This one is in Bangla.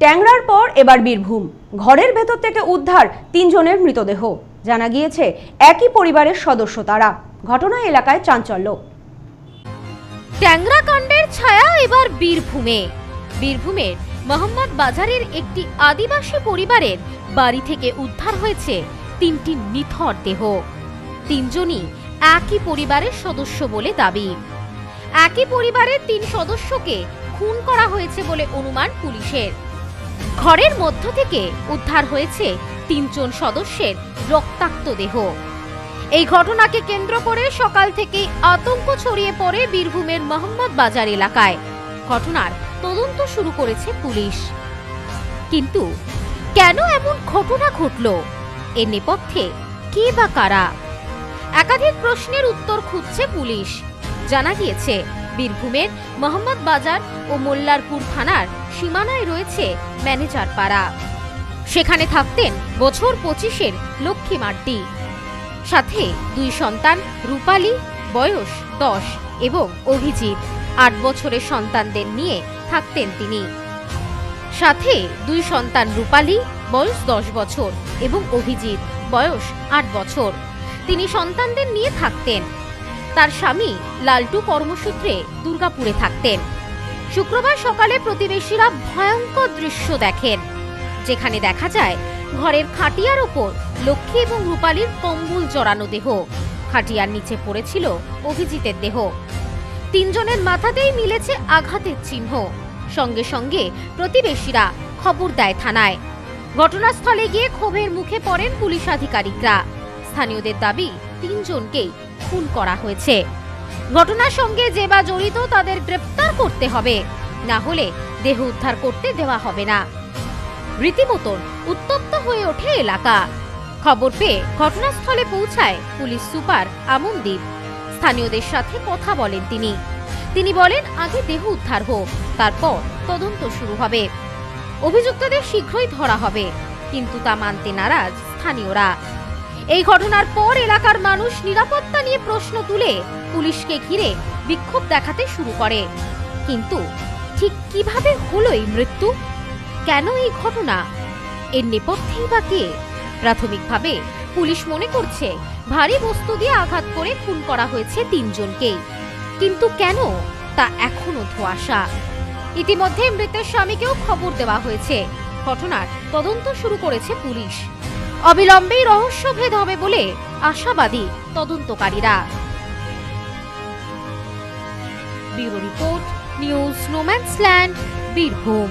ট্যাংরার পর এবার বীরভূম। ঘরের ভেতর থেকে উদ্ধার তিনজনের মৃতদেহ। জানা গিয়েছে, একই পরিবারের সদস্য তারা। ঘটনা এলাকায় চাঞ্চল্য। ট্যাংরা কাণ্ডের ছায়া এবার বীরভূমে। বীরভূমের মোহাম্মদ বাজারের একটি আদিবাসী পরিবারের বাড়ি থেকে উদ্ধার হয়েছে তিনটি নিথর দেহ। তিনজনই একই পরিবারের সদস্য বলে দাবি। একই পরিবারের তিন সদস্যকে খুন করা হয়েছে বলে অনুমান পুলিশের। ঘরের মধ্য থেকে উদ্ধার হয়েছে তিনজন সদস্যের রক্তাক্ত দেহ। এই ঘটনাকে কেন্দ্র করে সকাল থেকেই আতঙ্ক ছড়িয়ে পড়ে বীরভূমের মোহাম্মদ বাজার এলাকায়। ঘটনার তদন্ত শুরু করেছে পুলিশ। কিন্তু কেন এমন ঘটনা ঘটল? এর নেপথ্যে কে বা কারা? একাধিক প্রশ্নের উত্তর খুঁজছে পুলিশ। জানা গিয়েছে, বীরভূমের মোহাম্মদ বাজার ও মোল্লারপুর থানার সীমানায় রয়েছে ম্যানেজার পাড়া। সেখানে থাকতেন বছর পঁচিশের লক্ষ্মী মাড্ডি সাথে দুই সন্তান, রূপালী, বয়স দশ এবং অভিজিৎ। আট বছরের সন্তানদের নিয়ে থাকতেন তিনি। সাথে দুই সন্তান, রূপালী, বয়স দশ বছর এবং অভিজিৎ, বয়স আট বছর। তিনি সন্তানদের নিয়ে থাকতেন। তার স্বামী লালটু কর্মসূত্রে দুর্গাপুরে থাকতেন। শুক্রবার সকালে প্রতিবেশীরা ভয়ঙ্কর দৃশ্য দেখেন। যেখানে দেখা যায়, ঘরের খাটিয়ার ওপর লক্ষ্মী এবং রূপালীর কম্বল জড়ানো দেহ। খাটিয়ার নিচে পড়েছিল অভিজিতের দেহ। তিনজনের মাথাতেই মিলেছে আঘাতের চিহ্ন। সঙ্গে সঙ্গে প্রতিবেশীরা খবর দেয় থানায়। ঘটনাস্থলে গিয়ে ক্ষোভের মুখে পড়েন পুলিশ আধিকারিকরা। স্থানীয়দের দাবি, তিনজনকেই খুন করা হয়েছে। ঘটনার সঙ্গে যে বা জড়িত তাদের গ্রেপ্তার করতে হবে। না হলে দেহ উদ্ধার করতে দেওয়া হবে না। রীতিমতন উত্তপ্ত হয়ে ওঠে এলাকা। খবর পেয়ে ঘটনাস্থলে পৌঁছায় পুলিশ সুপার আমনদীপ। স্থানীয়দের সাথে কথা বলেন তিনি। তিনি বলেন, আগে দেহ উদ্ধার হোক, তারপর তদন্ত শুরু হবে। অভিযুক্তদের শীঘ্রই ধরা হবে, কিন্তু তা মানতে নারাজ স্থানীয়রা। এই ঘটনার পর এলাকার মানুষ নিরাপত্তা নিয়ে প্রশ্ন তুলে পুলিশকে ঘিরে বিক্ষোভ দেখাতে শুরু করে। কিন্তু ঠিক কীভাবে হলো এই মৃত্যু? কেন এই ঘটনা? এর নেপথ্যেই বা কে? প্রাথমিকভাবে পুলিশ মনে করছে ভারী বস্তু দিয়ে আঘাত করে খুন করা হয়েছে তিনজনকেই। কিন্তু কেন? তা এখনও ধোঁয়াশা। ইতিমধ্যে মৃতের স্বামীকেও খবর দেওয়া হয়েছে। ঘটনার তদন্ত শুরু করেছে পুলিশ। অবিলম্বেই রহস্যভেদ হবে বলে আশাবাদী তদন্তকারীরা। Bureau report news no man's land Birbhum.